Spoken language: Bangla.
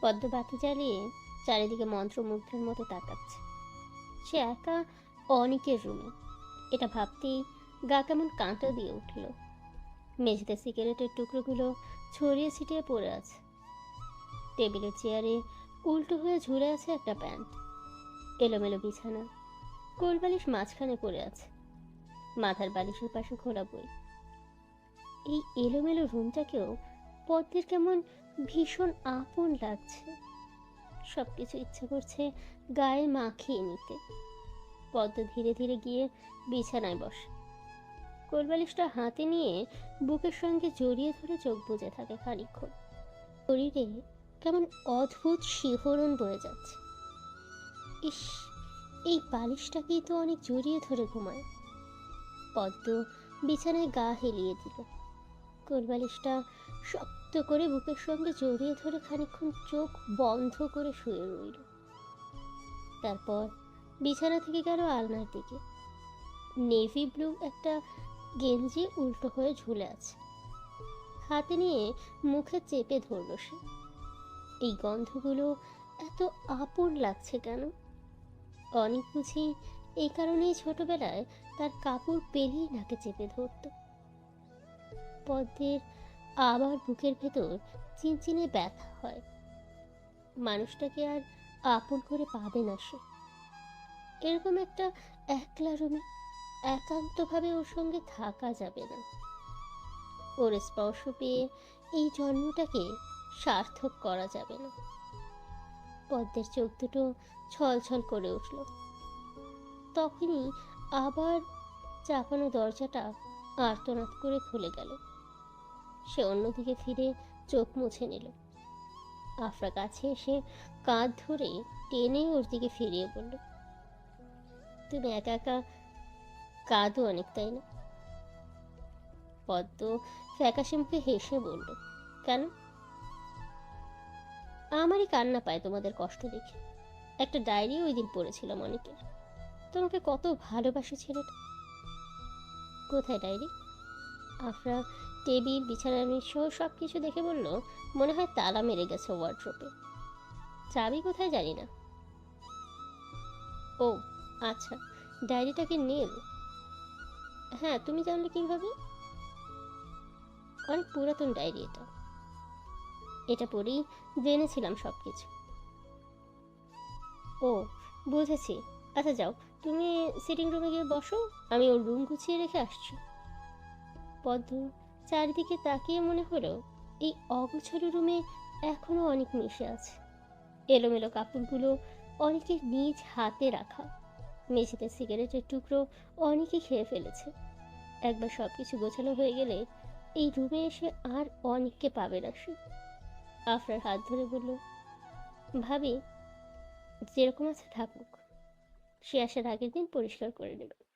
পদ্ম বাতি জ্বালিয়ে চারিদিকে মন্ত্রমুগ্ধের মতো তাকাচ্ছে। সে একা অনেকের রুমে এটা ভাবতেই গা কেমন কাঁটা দিয়ে উঠল। মেঝেতে সিগারেটের টুকরোগুলো ছড়িয়ে ছিটিয়ে পড়ে আছে। টেবিলের চেয়ারে উল্টো হয়ে ঝুলে আছে একটা প্যান্ট। এলোমেলো বিছানা। কোলবালিশ মাঝখানে পড়ে আছে। মাথার বালিশের পাশে খোলা বই। এই এলোমেলো রুমটাকেও পদ্মের কেমন ভীষণ আপন লাগছে। সব কিছু ইচ্ছে করছে গায়ে মাখিয়ে নিতে। পদ্ম ধীরে ধীরে গিয়ে বিছানায় বসে। কোলবালিশটা হাতে নিয়ে বুকের সঙ্গে জড়িয়ে ধরে চোখ বুজে থাকে খানিক্ষণ শরীরে কেমন অদ্ভুত শিহরণ বয়ে যাচ্ছে। ইস, এই বালিশটাকেই তো অনেক জড়িয়ে ধরে ঘুমায়। পদ্ম বিছানায় গা হেলিয়ে দিল। কোলবালিশটা শক্ত করে বুকের সঙ্গে জড়িয়ে ধরে খানিক্ষণ চোখ বন্ধ করে শুয়ে রইল। তারপর বিছানা থেকে গেল আলনার দিকে। নেভি ব্লু একটা গেঞ্জি উল্টো হয়ে ঝুলে আছে। হাতে নিয়ে মুখে চেপে ধরল সে। এই গন্ধগুলো এত আপন লাগছে কেন? অনেক বুঝি এই কারণেই ছোটবেলায় তার কাপড় পেরিয়ে নাকে চেপে ধরত। পদ্মের আবার বুকের ভেতর চিনচিনে ব্যথা হয়। মানুষটাকে আর আপন করে পাবে না সে। এরকম একটা একলা রুমে একান্তভাবে ওর সঙ্গে থাকা যাবে না। ওর স্পর্শ পেয়ে এই জন্মটাকে সার্থক করা যাবে না। পদ্মের চোখ দুটো ছলছল করে উঠল। তখনই আবার চাপানো দরজাটা আর্তনাদ করে খুলে গেল। সে অন্যদিকে ফিরে চোখ মুছে নিল। আফরা কাছে এসে কাঁধ ধরে টেনে ওর দিকে ফিরিয়ে বলল, তুমি একা একা কাঁদো অনেক, তাই না? পদ্ম ফ্যাকাশে মুখে হেসে বলল, কেন? আমারই কান্না পায় তোমাদের কষ্ট দেখে। একটা ডায়েরি ওই দিন পড়েছিলাম অনেকে তোমাকে কত ভালোবাসে ছেলেটা। কোথায় ডায়েরি? আফরা টেবিল বিছানার সহ সব কিছু দেখে বলল, মনে হয় তালা মেরে গেছে ওয়ার্ড্রোপে। চাবি কোথায় জানি না। ও আচ্ছা ডায়েরিটাকে নীল হ্যাঁ তুমি জানলে কীভাবে? অনেক পুরাতন ডায়েরি এটা। এটা পড়েই জেনেছিলাম সব কিছু ও, বুঝেছি। আচ্ছা যাও, তুমি সিটিং রুমে গিয়ে বসো, আমি ওর রুম গুছিয়ে রেখে আসছি। পদ্ম চারিদিকে তাকিয়ে মনে হলো, এই অগোছালো রুমে এখনও অনেক মিশে আছে। এলোমেলো কাপড়গুলো অনেকের নিজ হাতে রাখা। মেঝেতে সিগারেটের টুকরো অনেকে খেয়ে ফেলেছে। একবার সব কিছু গোছানো হয়ে গেলে এই রুমে এসে আর অনেককে পাবে না সে। আফরার হাত ধরে বলল, ভাবি, যেরকম আছে থাকুক। সে আসার আগের দিন পরিষ্কার করে নেবে।